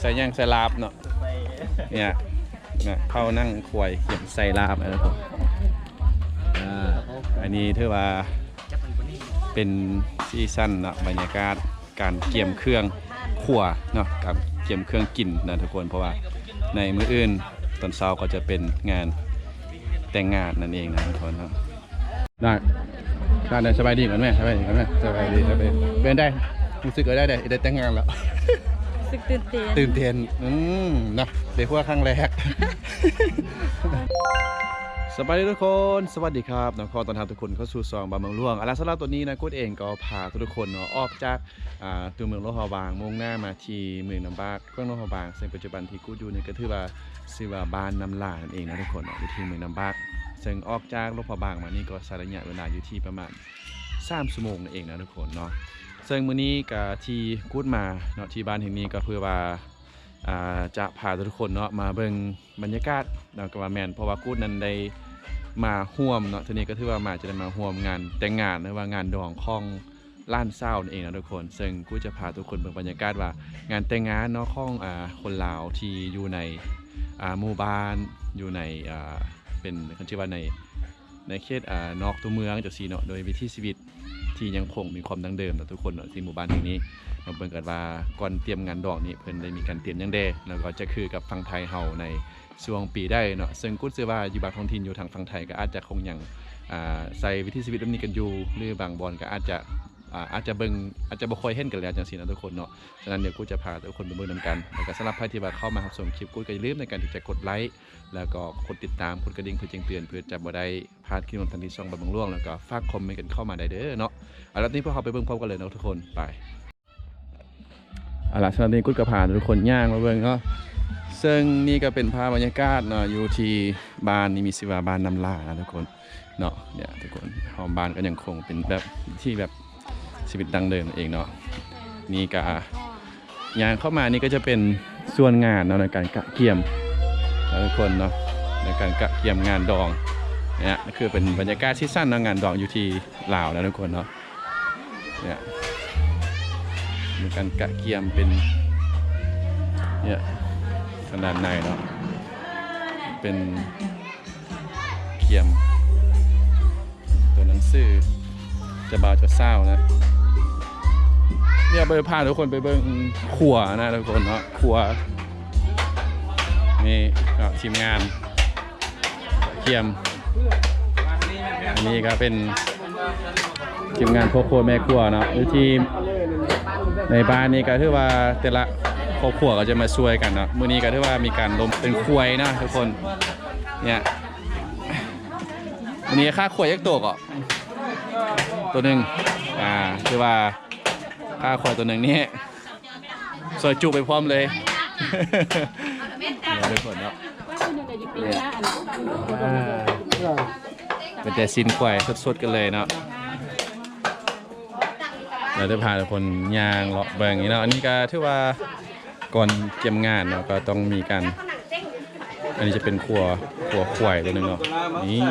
ใส่ย่างใส่ลาบเนาะเนี่ยเนะเข้านั่งควยเขียมใส่ลาบนะครับผมอ่าอันนี้ถือว่าเป็นซีซั่นเนาะบรรยากาศการเกี่ยมเครื่องขั่วเนาะกับเกี่ยมเครื่องกินนะทุกคนเพราะว่าในมื้ออื่นตอนเช้าก็จะเป็นงานแต่งงานนั่นเองนะทุกคนเนาะได้ได้สบายดีก่อนแม่สบายดีก่อนแม่สบายดีสบายดีเป็นได้รู้สึกก็ได้ได้ได้แต่งงานแล้ว สึกตื่นเต้นตื่นเต้นอืมนะเด็กว่าครั้งแรก สวัสดีทุกคน สวัสดีครับนะขอต้อนรับทุกคนเข้าสู่ซองบางเมืองหลวงอาราสำหรับตัวนี้นะกุดเองก็พาทุกคนเนาะออกจากอ่าตัวเมืองโลหะบางมุ่งหน้ามาที่เมืองน้ำบากเครื่องโลหะบางซึ่งปัจจุบันที่กูดอยู่นี่ก็ถือว่าชื่อว่าบ้านน้ำลานั่นเองนะทุกคนเนาะอยู่ที่เมืองน้ำบากซึ่งออกจากโลหะบางมานี่ก็ใช้ระยะเวลาอยู่ที่ประมาณ3ชั่วโมงนั่นเองนะทุกคนเนาะ ซึ่งมื้อนี้ก็ที่กูดมาเนาะที่บ้านแห่งนี้ก็เพื่อว่าจะพาทุกคนเนาะมาเบิ่งบรรยากาศเนาะก็ว่าแมนเพราะว่ากูดนั้นได้มาร่วมเนาะทีนี้ก็ถือว่ามาจะได้มาร่วมงานแต่งงานหรือว่างานดองของล้านเศร้านั่นเองนะทุกคน ซึ่งกูจะพาทุกคนเบิ่งบรรยากาศว่างานแต่งงานเนาะของอ่าคนลาวที่อยู่ในอ่าหมู่บ้านอยู่ในอ่าเป็นคันชื่อว่าใน ในเขตอ่านอกตัวเมืองจากซีเนาะโดยวิถีชีวิตที่ยังคงมีความดังเดิมต่อทุกคนเนาะที่หมู่บ้านแห่งนี้มาเบิ่งกันว่าก่อนเตรียมงานดอกนี้เพิ่นได้มีการเตรียมยังเดแล้วก็จะคือกับฝั่งไทยเฮาในช่วงปีได้เนาะซึ่งกูเชื่อว่าอยู่บางท้องถิ่นอยู่ทางฝั่งไทยก็อาจจะคงยังอ่าใส่วิถีชีวิตแบบนี้กันอยู่หรือบางบอลก็อาจจะ อาจจะเบิงอาจจะบ่ค่อยเห็นกันแล้วจังซี่นะทุกคนเนาะฉะนั้นเดี๋ยวกูจะพาทุกคนไปเบิ่งนํกันแล้วก็สำหรับใครที่ว่าเข้ามารับชมคลิปกูก็อย่าลืมในการที่จะกดไลค์แล้วก็กดติดตามกดกระดิ่งเพื่อแจ้งเตือนเพื่อจะบ่ได้พลาดคลิปทันทีช่องบางล่วงแล้วก็ฝากคอมเมนต์กันเข้ามาได้เด้อเนาะเอาละนี่พวกเขาไปเบิ่งพร้อมกันเลยเนาะทุกคนไปเอาละสำหรับนี้กุดกระพาทุกคนย่างมาเบิ่งเนาะซึ่งนี่ก็เป็นภาพบรรยากาศเนาะอยู่ที่บ้านนี่มีสิว่าบ้านน้ำล่านะทุกคนเนาะเนี่ยทุกคนหอมบ้านก็ยังคงเป็นแบบที่แบบ ชีวิตดังเดิมเองเนาะนี่ก็ย่างเข้ามานี่ก็จะเป็นส่วนงานเนาะในการกะเกี่ยมทุกคนเนาะในการกะเกี่ยมงานดองเนี่ยคือเป็นบรรยากาศที่สั้นนะงานดองอยู่ที่ลาวนะทุกคนเนาะเนี่ยมีการกะเกียมเป็นเนี่ยขนาดในเนาะเป็นเกียม ตัวหนังสือจะบาวจะเศร้านะ เนี่ยไปพาทุกคนไปเบิ้งขัวนะทุกคนเนาะขัวนี่ก็ทีมงานเกียม อันนี้ก็เป็นทีมงานพ่อครัวแม่ครัวเนาะที่ในบ้านนี้ก็ถือว่าแต่ละครอบครัวก็จะมาช่วยกันเนาะมื้อนี้ก็ถือว่ามีการลมเป็นควยนะทุกคนเนี่ยวันนี้ค่าควยยักตัวก็ตัวหนึ่งอ่าคือว่า ค่าควยตัวหนึ่งนี่สวยจุไปพร้อมเลยเนี่ยทุกคนเนาะอ่าเป็นแต่ซินควายสดๆกันเลยเนาะเราได้พาทุกคนย่างเลาะเบิงอย่างนี้เนาะอันนี้ก็ถือว่าก่อนเตรียมงานเนาะก็ต้องมีการอันนี้จะเป็นครัวครัวควายตัวหนึงเนาะนี่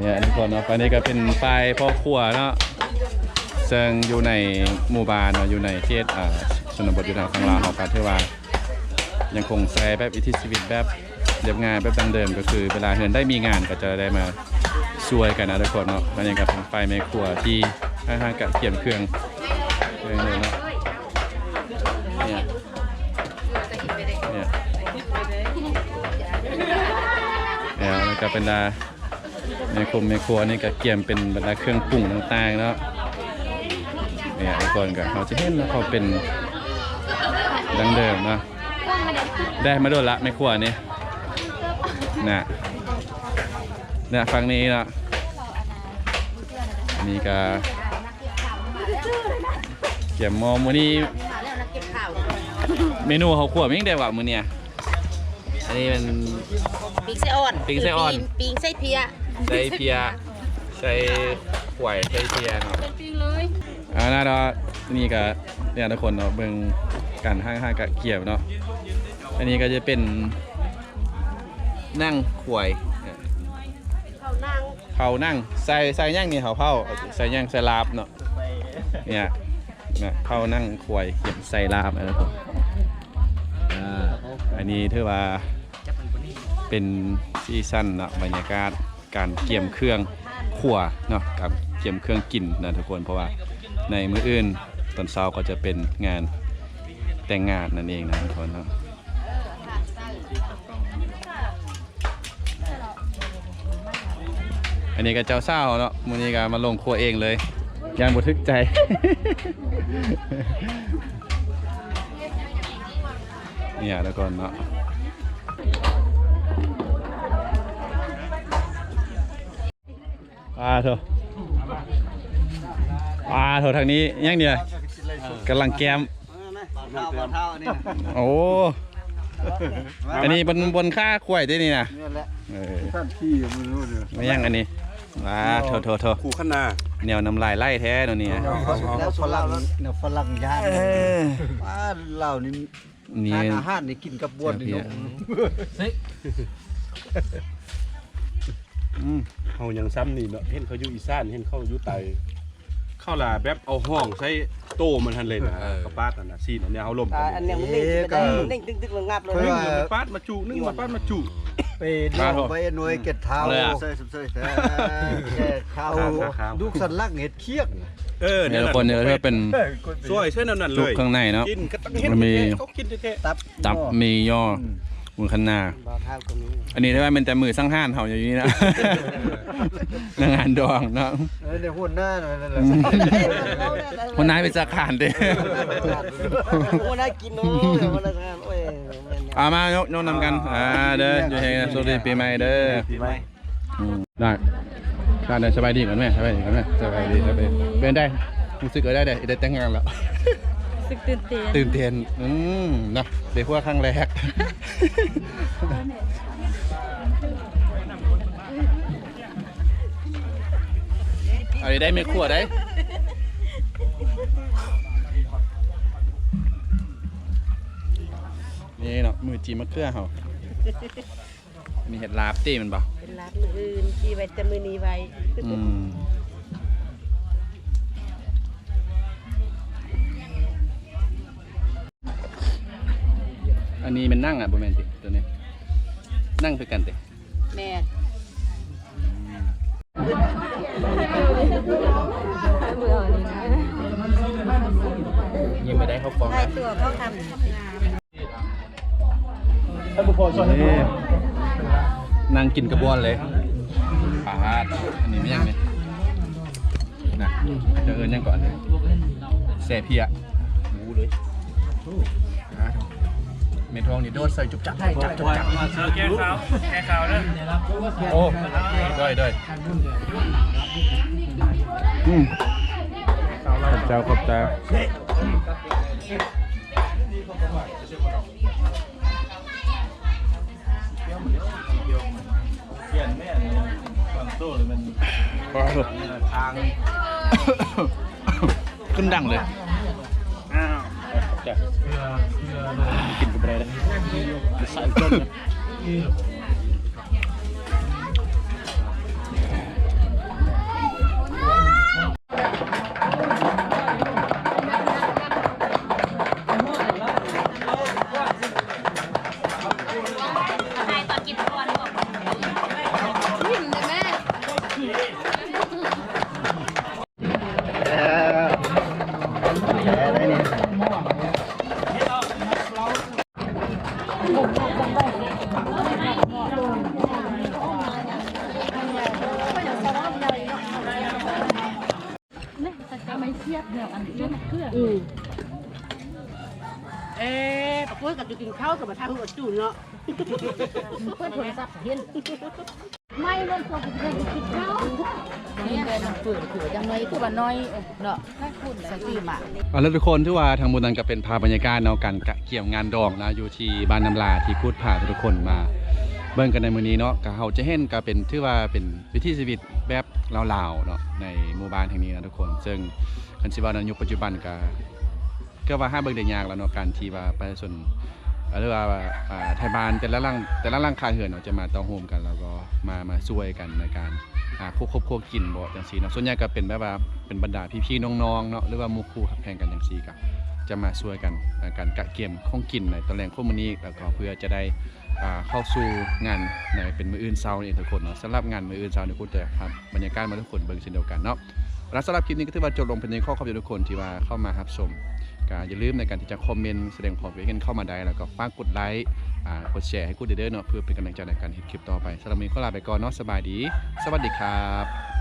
เนี่ยทุกคนเนาะอันนี้ก็เป็นป้ายพ่อครัวเนาะซึ่งอยู่ในหมู่บ้านเนาะอยู่ในเขตอ่าชนบทอยู่ทางฝั่งลาวเขาก็ถือว่า ยังคงใช้แบบวิถีชีวิตแบบเรียบง่ายแบบดังเดิมก็คือเวลาเฮือนได้มีงานก็จะได้มาช่วยกันนะทุกคนเนาะแล้วยังกับไฟแม่ครัวที่ให้ทางกะเกี่ยมเครื่องเคืองเลยเนาะเนี่ยเนี่ยเนี่ยแล้วก็เป็นดา แม่ครัวแม่ครัวนี่ก็เกี่ยมเป็นบรรดาเครื่องปรุงต่างๆเนาะเนี่ยทุกคนก็เขาจะเห็นแล้วเขาเป็นดังเดิมเนาะได้มาโดนละไม่ขวนี่น่ะเนี่ยฟังนี้เนาะอันนี่ก็เกี่ยมมอมือนี้เมนูเขาขวบยังได้ว่ามือเนี่ยอันนี้เป็นปีกไส้อ่อนปีกไส้อ่อนปีกไส้เพีย ใส่เพียใส่หวยใส่เพียเนาะเป็นปีกเลยอ่าน่าเนาะนี่ก็เนี่ยทุกคนเนาะเบิ่งกันห้างห้างๆกะเกี่ยวเนาะอันนี้ก็จะเป็นนั่งขวยเขานั่งเขานั่งใส่ใส่ย่างนี่เขาเผาใส่ย่างใส่ลาบเนาะเนี่ยนะเข้านั่งควยเก็บใส่ลาบนะครับอ่าอันนี้ถือว่าเป็นซีซั่นเนาะบรรยากาศ การเกี่ยมเครื่องขั่วเนาะกับเกี่ยมเครื่องกินนะทุกคนเพราะว่าในมืออื่นตอนเช้าก็จะเป็นงานแต่งงานนั่นเองนะทุกคนเนาะอันนี้ก็เจ้าเศร้าเนาะมื้อนี้ก็มาลงครัวเองเลยย่างบ่ทึกใจ เนี่ยแล้วก่อนเนาะาเถอะปลาเถอะทางนี้ยังเดียวกำลังแกมเท่าบ่เท่านี่โอ้อันนี้บนบนค่าขวยด้วยนี่นะนี่แหละเออท่านที่มือรู้เนี่ยไม่ยังอันนี้ว้าโถโถโถขู่ขนาแนวน้ำลายไล่แท้เนาะเนี่ยแล้วฝรั่งเนี่ยฝรั่งย่านเออว่าเรานี่นี่ทานอาหารนี่กินกับบวนนี่เนาะ อืมเฮายังซ้ำนี่เนาะเห็นเขาอยู่อีสานเห็นเขาอยู่ใต้เข้าล่ะแบบเอาห้องใช้โต้มันทันเลยนะกระปาดนั่นน่ะซีนอันเนี้ยเฮาล่มตาอันเนี้ยมันนิ่งไปได้มันนิ่งตึกตึกๆงับเลย นึ่งมันปาดมาจุนึ่งมันปาดมาจุ ไปเลี้ยงไปหน่วยเก็ดเท้าเซ่เซ่เซ่แค่ข้าวลูกสันลักเห็ดเคียงเออเนี่ยทุกคนเนี่ยถ้าเป็นซอยใช่นั่นนั่นเลซุปยข้างในเนาะ กินก็ต้องเห็นมันมีเขากินแท้ตับตับมีย่อ มุนคันนา บ่าวเท้าตรงนี้อันนี้ได้ว่าเป็นแต่มือสร้างห้านเฮาอยู่นี่นะ นางงานดองเนาะเออเนี่ยหุ่นหน้านั่นแหละคนนายเป็นสาขานเด้ โอ้ได้กินโอ้ยวันละงานโอ้ยแม่นเนี่ยเอามายกยกนำกัน อ่า เด้ออยู่เฮงนะสวัสดีปีใหม่เด้อปีใหม่อืมได้ได้ได้สบายดีกันไหมสบายดีกันไหมสบายดีสบายดีเป็นได้รู้สึกเออได้ได้ได้แต่งงานแล้ว สึกตื่นเต้นตื่นเต้นอืมนะเด็กพวกครั้งแรกเอาได้ไม่ขั่วได้นี่เนาะมือจีมะเขือเฮามีเห็ดลาบตีมันบ่เป็นรักมืออื่นจีไว้แต่มือนี้ไว้อืม อันนี้มันนั่งอะบ่แม่นติตัวนี้ นั่งคือกันติแม่ยังไม่ได้เข้าฟองได้ตัวเขาทำนี่นั่งกินกระบวนเลยปาดอันนี้ไม่ยังเนี่ยนะเดี๋ยวเอินยังก่อนเลยแซ่เพียหูเลยอะเมทองนี่โดดใส่จุบจับได้จับจุบจับแก้ขาวแก้ขาวเด้อโอ้ด้วยด้วยอืมขอบเจ้าขอบเจ้าว้าวขึ้นดังเลยอ้าว จ้ะกินกั เอ๊ะปะกุ้ยกับจะกินข้าวกับมาทางหัวจุ่นเนาะเพื่อนโทรศัพท์เห็นไม่เล่นโทรศัพท์เล่นคิดเขาเนี่ยน้ำฝืนขือจังเลยคือว่าน้อยเนาะถ้าคุณสติมาเอาละทุกคนที่ว่าทางมูลนันก็เป็นภาพบรรยากาศเนาะการกะเกี่ยวงานดองนะอยู่ที่บ้านน้ำลาที่พูดผ่าทุกคนมาเบิ่งกันในมื้อนี้เนาะก็เฮาจะเห็นก็เป็นถือว่าเป็นวิถีชีวิตแบบลาวๆเนาะในหมู่บ้านแห่งนี้นะทุกคน ซึ่งคันสิว่าในยุคปัจจุบันก็ ก็ว่าห้าเบิ่งได้ยากแล้วเนาะการที่ว่าประชาชนเอ่อหรือว่าอ่าไทยบ้านแต่ละหลังแต่ละหลังคาเรือนเนาะจะมาต่อโฮมกัน แล้วก็มามาช่วยกันในการอ่าควบคบคบกินบ่จังซี่เนาะส่วนใหญ่ก็เป็นแบบว่าเป็นบรรดาพี่ๆน้องๆเนาะหรือว่าหมู่คู่หักแพงกันจังซี่ก็จะมาช่วยกันในการกะเกมของกินในตอนแรงข้อมื้อนี้แล้วก็เพื่อจะได้อ่าเข้าสู่งานในเป็นมืออื่นเช้านี่ทุกคนเนาะสำหรับงานมืออื่นเช้านี่กูจะพาบรรยากาศมาทุกคนเบิ่งเช่นเดียวกันเนาะแล้วสำหรับคลิปนี้ก็ถือว่าจบลงเป็นในข้อขอบคุณทุกคนที่ว่าเข้ามารับชม ก็อย่าลืมในการที่จะคอมเมนต์แสดงความคิดเห็นเข้ามาได้ แล้วก็ฝากกดไลค์กดแชร์ให้กูเด้อเนาะเพื่อเป็นกำลังใจในการเห็นคลิปต่อไปสำหรับวันนี้ก็ลาไปก่อนเนาะสบายดี สวัสดีครับ